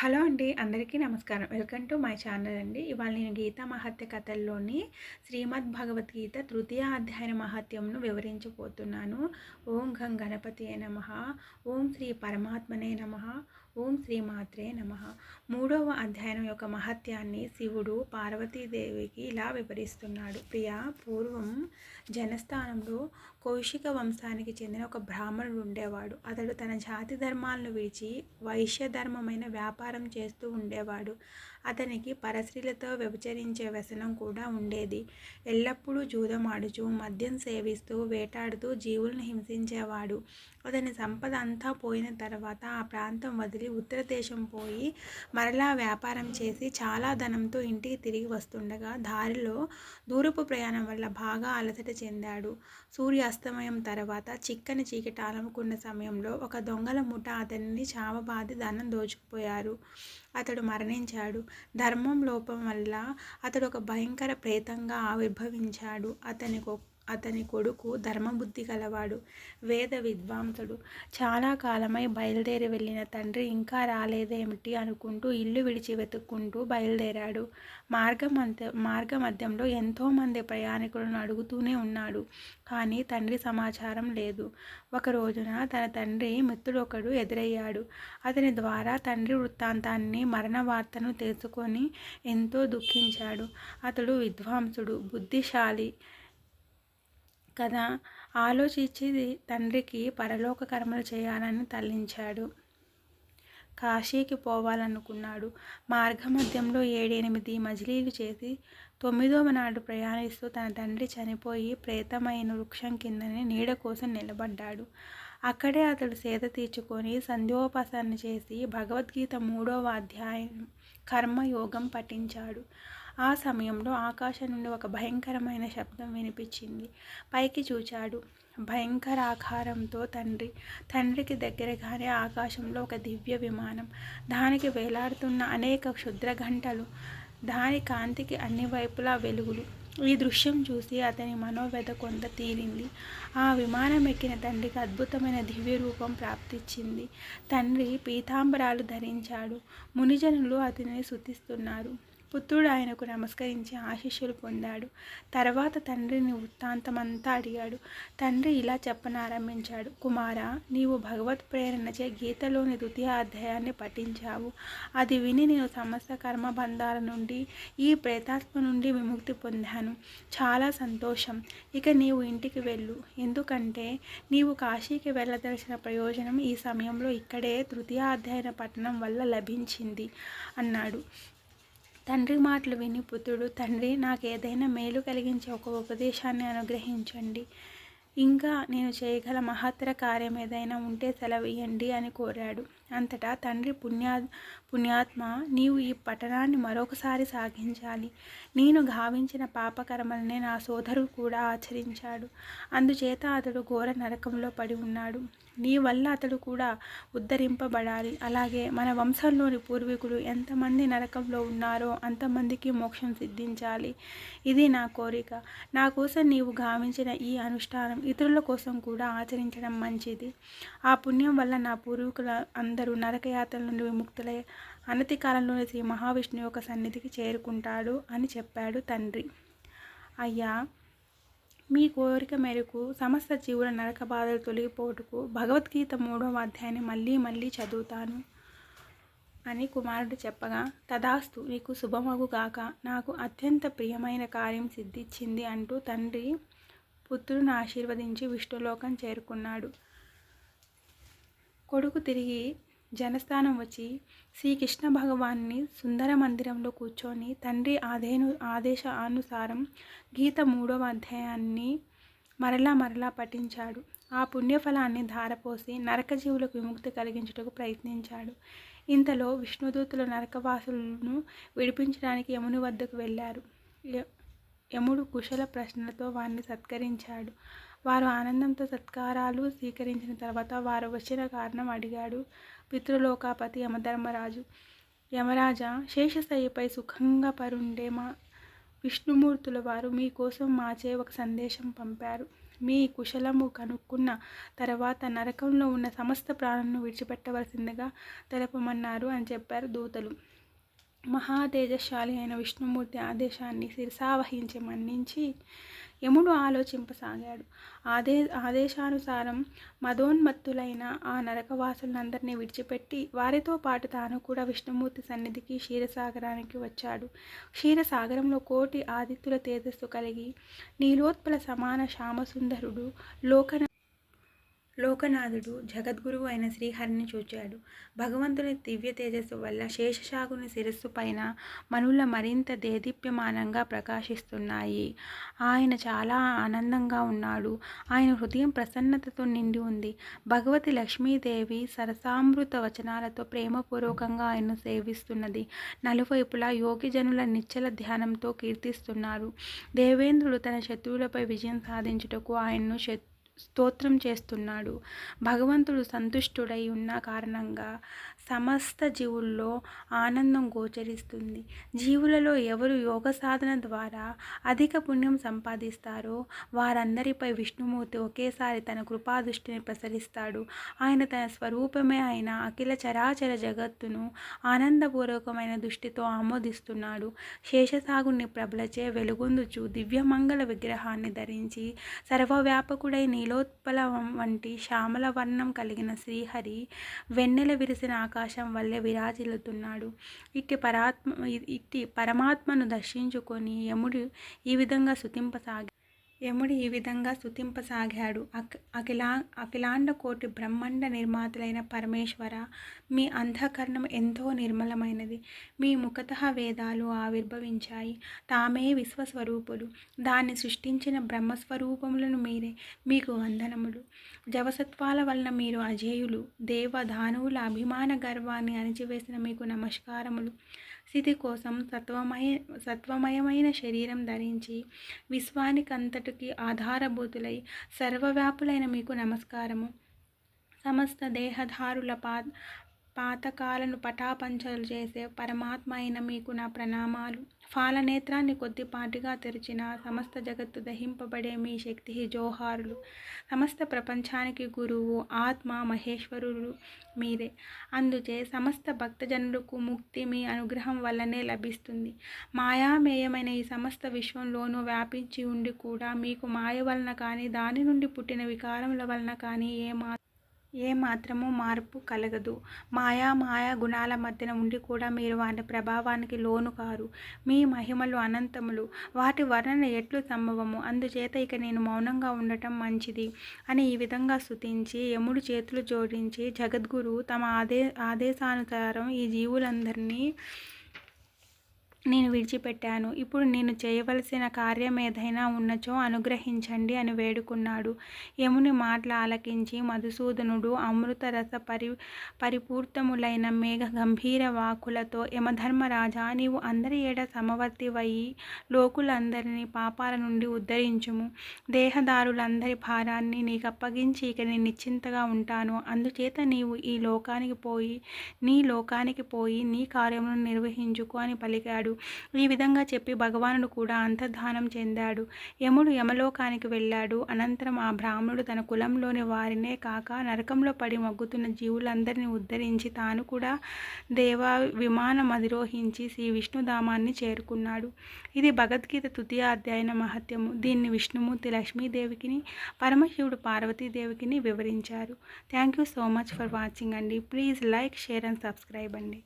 Hello అండి అందరికీ నమస్కారం. వెల్కమ్ టు మై ఛానల్ అండి. ఇవాళ నేను గీతా మహత్య కథల్లోని శ్రీమద్ భగవద్గీత తృతీయ అధ్యాయ మహత్యంను వివరించబోతున్నాను. ఓం గం గణపతియే నమ. ఓం శ్రీ పరమాత్మనే నమ. ఓం శ్రీ మాత్రే నమ. మూడవ అధ్యాయం యొక్క మహత్యాన్ని శివుడు పార్వతీదేవికి ఇలా వివరిస్తున్నాడు. ప్రియా పూర్వం జనస్థానంలో కౌశిక వంశానికి చెందిన ఒక బ్రాహ్మణుడు ఉండేవాడు. అతడు తన జాతి ధర్మాలను విడిచి వైశ్య ధర్మమైన వ్యాపారం చేస్తూ ఉండేవాడు. అతనికి పరస్త్రీలతో వ్యభిచరించే వ్యసనం కూడా ఉండేది. ఎల్లప్పుడూ జూదం ఆడుచు మద్యం సేవిస్తూ వేటాడుతూ జీవులను హింసించేవాడు. అతని సంపద అంతా పోయిన తర్వాత ఆ ప్రాంతం వదిలి ఉత్తర దేశం పోయి మరలా వ్యాపారం చేసి చాలా ధనంతో ఇంటికి తిరిగి వస్తుండగా దారిలో దూరపు ప్రయాణం వల్ల బాగా అలసట చెందాడు. సూర్యాస్తమయం తర్వాత చిక్కని చీకటి అలముకున్న సమయంలో ఒక దొంగల ముఠ అతనిని చావబాది ధనం దోచుకుపోయారు. అతడు మరణించాడు. ధర్మం లోపం వల్ల అతడు ఒక భయంకర ప్రేతంగా ఆవిర్భవించాడు. అతని అతని కొడుకు ధర్మబుద్ధి గలవాడు వేద విద్వాంసుడు. చాలా కాలమై బయలుదేరి వెళ్ళిన తండ్రి ఇంకా రాలేదేమిటి అనుకుంటూ ఇల్లు విడిచి వెతుక్కుంటూ బయలుదేరాడు. మార్గం అంత మార్గ మధ్యంలో ఎంతోమంది ప్రయాణికులను అడుగుతూనే ఉన్నాడు. కానీ తండ్రి సమాచారం లేదు. ఒక రోజున తన తండ్రి మిత్రుడొకడు ఎదురయ్యాడు. అతని ద్వారా తండ్రి వృత్తాంతాన్ని మరణ వార్తను తెలుసుకొని ఎంతో దుఃఖించాడు. అతడు విద్వాంసుడు బుద్ధిశాలి కదా? ఆలోచించి తండ్రికి పరలోక కర్మలు చేయాలని తల్లించాడు. కాశీకి పోవాలనుకున్నాడు. మార్గమధ్యంలో ఏడెనిమిది మజిలీలు చేసి తొమ్మిదవ నాడు ప్రయాణిస్తూ తన తండ్రి చనిపోయి ప్రేతమైన వృక్షం కిందని నీడ కోసం నిలబడ్డాడు. అక్కడే అతడు సేద తీర్చుకొని సంధ్యోపాసన చేసి భగవద్గీత మూడవ అధ్యాయం కర్మయోగం పఠించాడు. ఆ సమయంలో ఆకాశం నుండి ఒక భయంకరమైన శబ్దం వినిపించింది. పైకి చూచాడు. భయంకర ఆకారంతో తండ్రి తండ్రికి దగ్గరగానే ఆకాశంలో ఒక దివ్య విమానం. దానికి వేలాడుతున్న అనేక క్షుద్ర గంటలు దాని కాంతికి అన్ని వైపులా వెలుగులు. ఈ దృశ్యం చూసి అతని మనోవ్యధ కొంత తీరింది. ఆ విమానం ఎక్కిన తండ్రికి అద్భుతమైన దివ్య రూపం ప్రాప్తించింది తండ్రి పీతాంబరాలు ధరించాడు. మునిజనులు అతనిని శుతిస్తున్నారు. పుత్రుడు ఆయనకు నమస్కరించి ఆశీస్సులు పొందాడు. తర్వాత తండ్రిని వృత్తాంతమంతా అడిగాడు. తండ్రి ఇలా చెప్పనారంభించాడు. కుమార నీవు భగవత్ ప్రేరణచే గీతలోని ద్వితీయ అధ్యాయాన్ని పఠించావు. అది విని నేను సమస్త కర్మబంధాల నుండి ఈ ప్రేతాత్మ నుండి విముక్తి పొందాను. చాలా సంతోషం. ఇక నీవు ఇంటికి వెళ్ళు. ఎందుకంటే నీవు కాశీకి వెళ్ళదలసిన ప్రయోజనం ఈ సమయంలో ఇక్కడే తృతీయ అధ్యయన పట్టణం వల్ల లభించింది అన్నాడు. తండ్రి మాటలు విని పుత్రుడు తండ్రి నాకు ఏదైనా మేలు కలిగించే ఒక ఉపదేశాన్ని అనుగ్రహించండి. ఇంకా నేను చేయగల మహత్తర కార్యం ఏదైనా ఉంటే సెలవియండి అని కోరాడు. అంతటా తండ్రి పుణ్యా పుణ్యాత్మ నీవు ఈ పట్టణాన్ని మరొకసారి సాగించాలి. నేను గావించిన పాపకర్మలనే నా సోదరుడు కూడా ఆచరించాడు. అందుచేత అతడు ఘోర నరకంలో పడి ఉన్నాడు. నీ వల్ల అతడు కూడా ఉద్ధరింపబడాలి. అలాగే మన వంశంలోని పూర్వీకులు ఎంతమంది నరకంలో ఉన్నారో అంతమందికి మోక్షం సిద్ధించాలి. ఇది నా కోరిక. నా కోసం నీవు గావించిన ఈ అనుష్ఠానం ఇతరుల కోసం కూడా ఆచరించడం మంచిది. ఆ పుణ్యం వల్ల నా పూర్వీకుల అందరూ నరకయాత్రల నుండి విముక్తులై అనతి కాలంలోనే శ్రీ మహావిష్ణు యొక్క సన్నిధికి చేరుకుంటాడు అని చెప్పాడు తండ్రి. అయ్యా మీ కోరిక మేరకు సమస్త జీవుల నరక బాధలు తొలగిపోటుకు భగవద్గీత మూడవ అధ్యాయాన్ని మళ్ళీ మళ్ళీ చదువుతాను అని కుమారుడు చెప్పగా తదాస్తు నీకు శుభమగు గాక. నాకు అత్యంత ప్రియమైన కార్యం సిద్ధించింది అంటూ తండ్రి పుత్రుని ఆశీర్వదించి విష్ణులోకం చేరుకున్నాడు. కొడుకు తిరిగి జనస్థానం వచ్చి శ్రీకృష్ణ భగవాన్ని సుందర మందిరంలో కూర్చొని తండ్రి ఆదేను ఆదేశ అనుసారం గీత మూడవ అధ్యాయాన్ని మరలా మరలా పఠించాడు. ఆ పుణ్యఫలాన్ని ధారపోసి నరకజీవులకు విముక్తి కలిగించుటకు ప్రయత్నించాడు. ఇంతలో విష్ణుదూతులు నరకవాసులను విడిపించడానికి యముని వద్దకు వెళ్ళారు. యముడు కుశల ప్రశ్నలతో వారిని సత్కరించాడు. వారు ఆనందంతో సత్కారాలు స్వీకరించిన తర్వాత వారు వచ్చిన కారణం అడిగాడు. పితృలోకాపతి యమధర్మరాజు. యమరాజ శేషశయ్యపై సుఖంగా పరుండే మా విష్ణుమూర్తుల వారు మీకోసం మాచే ఒక సందేశం పంపారు. మీ కుశలము కనుక్కున్న తర్వాత నరకంలో ఉన్న సమస్త ప్రాణులను విడిచిపెట్టవలసిందిగా తెలపమన్నారు అని చెప్పారు దూతలు. మహాతేజశాలి అయిన విష్ణుమూర్తి ఆదేశాన్ని శిరసావహించి మన్నించి యముడు ఆలోచింపసాగాడు. ఆదే ఆదేశానుసారం మదోన్మత్తులైన ఆ నరకవాసులందరినీ విడిచిపెట్టి వారితో పాటు తాను కూడా విష్ణుమూర్తి సన్నిధికి క్షీరసాగరానికి వచ్చాడు. క్షీరసాగరంలో కోటి ఆదిత్యుల తేజస్సు కలిగి నీలోత్పల సమాన శ్యామసుందరుడు లోకన లోకనాథుడు జగద్గురువు అయిన శ్రీహరిని చూచాడు. భగవంతుని దివ్య తేజస్సు వల్ల శేషశాగుని శిరస్సు పైన మనుల మరింత దేదీప్యమానంగా ప్రకాశిస్తున్నాయి. ఆయన చాలా ఆనందంగా ఉన్నాడు. ఆయన హృదయం ప్రసన్నతతో నిండి ఉంది. భగవతి లక్ష్మీదేవి సరసామృత వచనాలతో ప్రేమపూర్వకంగా ఆయన్ను సేవిస్తున్నది. నలువైపులా యోగిజనుల నిశ్చల ధ్యానంతో కీర్తిస్తున్నారు. దేవేంద్రుడు తన శత్రువులపై విజయం సాధించుటకు ఆయన్ను శత్రు స్తోత్రం చేస్తున్నాడు. భగవంతుడు సంతుష్టుడై ఉన్న కారణంగా సమస్త జీవుల్లో ఆనందం గోచరిస్తుంది. జీవులలో ఎవరు యోగ సాధన ద్వారా అధిక పుణ్యం సంపాదిస్తారో వారందరిపై విష్ణుమూర్తి ఒకేసారి తన కృపాదృష్టిని ప్రసరిస్తాడు. ఆయన తన స్వరూపమే అయిన అఖిల చరాచర జగత్తును ఆనందపూర్వకమైన దృష్టితో ఆమోదిస్తున్నాడు. శేషసాగుని ప్రబలచే వెలుగొందుచు దివ్యమంగళ విగ్రహాన్ని ధరించి సర్వవ్యాపకుడై నీలోత్పల వంటి శ్యామల వర్ణం కలిగిన శ్రీహరి వెన్నెల విరిసిన ఆకాశం వల్లే విరాజిల్లుతున్నాడు. ఇట్టి పరాత్మ ఇట్టి పరమాత్మను దర్శించుకొని యముడు ఈ విధంగా శుతింపసాగి యముడు ఈ విధంగా స్థుతింపసాగాడు అఖిలా అఖిలాండ కోటి బ్రహ్మాండ నిర్మాతలైన పరమేశ్వర మీ అంధకరణం ఎంతో నిర్మలమైనది. మీ ముఖత వేదాలు ఆవిర్భవించాయి. తామే విశ్వస్వరూపులు. దాన్ని సృష్టించిన బ్రహ్మస్వరూపములను మీరే మీకు వందనములు. జవసత్వాల వలన మీరు అజేయులు. దేవ దానువుల అభిమాన గర్వాన్ని అణిచివేసిన మీకు నమస్కారములు. స్థితి కోసం సత్వమయ సత్వమయమైన శరీరం ధరించి విశ్వానికంతటికి ఆధారభూతులై సర్వవ్యాపులైన మీకు నమస్కారము. సమస్త దేహధారుల పా పాతకాలను పటాపంచలు చేసే పరమాత్మ అయిన మీకు నా ప్రణామాలు. ఫాలనేత్రాన్ని కొద్దిపాటిగా తెరిచిన సమస్త జగత్తు దహింపబడే మీ శక్తి జోహారులు. సమస్త ప్రపంచానికి గురువు ఆత్మ మహేశ్వరుడు మీరే. అందుచే సమస్త భక్తజనులకు ముక్తి మీ అనుగ్రహం వల్లనే లభిస్తుంది. మాయామేయమైన ఈ సమస్త విశ్వంలోనూ వ్యాపించి ఉండి కూడా మీకు మాయ వలన కానీ దాని నుండి పుట్టిన వికారముల వలన కానీ ఏమాత్రం మా ఏ మాత్రము మార్పు కలగదు. మాయా మాయా గుణాల మధ్యన ఉండి కూడా మీరు వాటి ప్రభావానికి లోను కారు. మీ మహిమలు అనంతములు. వాటి వర్ణన ఎట్లు సంభవము? అందుచేత ఇక నేను మౌనంగా ఉండటం మంచిది అని ఈ విధంగా స్థుతించి యముడు చేతులు జోడించి జగద్గురు తమ ఆదే ఆదేశానుసారం ఈ జీవులందరినీ నేను విడిచిపెట్టాను. ఇప్పుడు నేను చేయవలసిన కార్యం ఏదైనా ఉన్నచో అనుగ్రహించండి అని వేడుకున్నాడు. యముని మాటలు ఆలకించి మధుసూదనుడు అమృతరస పరి పరిపూర్తములైన మేఘ గంభీర వాకులతో యమధర్మరాజా నీవు అందరి ఏడ సమవర్తివయి లోకులందరినీ పాపాల నుండి ఉద్ధరించుము. దేహదారులందరి భారాన్ని నీకు అప్పగించి ఇక నేను నిశ్చింతగా ఉంటాను. అందుచేత నీవు ఈ లోకానికి పోయి నీ లోకానికి పోయి నీ కార్యమును నిర్వహించుకో అని పలికాడు. ఈ విధంగా చెప్పి భగవానుడు కూడా అంతర్ధానం చెందాడు. యముడు యమలోకానికి వెళ్ళాడు. అనంతరం ఆ బ్రాహ్మణుడు తన కులంలోని వారినే కాక నరకంలో పడి మగ్గుతున్న జీవులందరినీ ఉద్ధరించి తాను కూడా దేవా విమానం అధిరోహించి శ్రీ విష్ణుధామాన్ని చేరుకున్నాడు. ఇది భగవద్గీత తృతీయ అధ్యాయన మహత్యము. దీన్ని విష్ణుమూర్తి లక్ష్మీదేవికిని పరమశివుడు పార్వతీదేవికిని వివరించారు. Thank you so much for watching అండి. Please like share and subscribe అండి.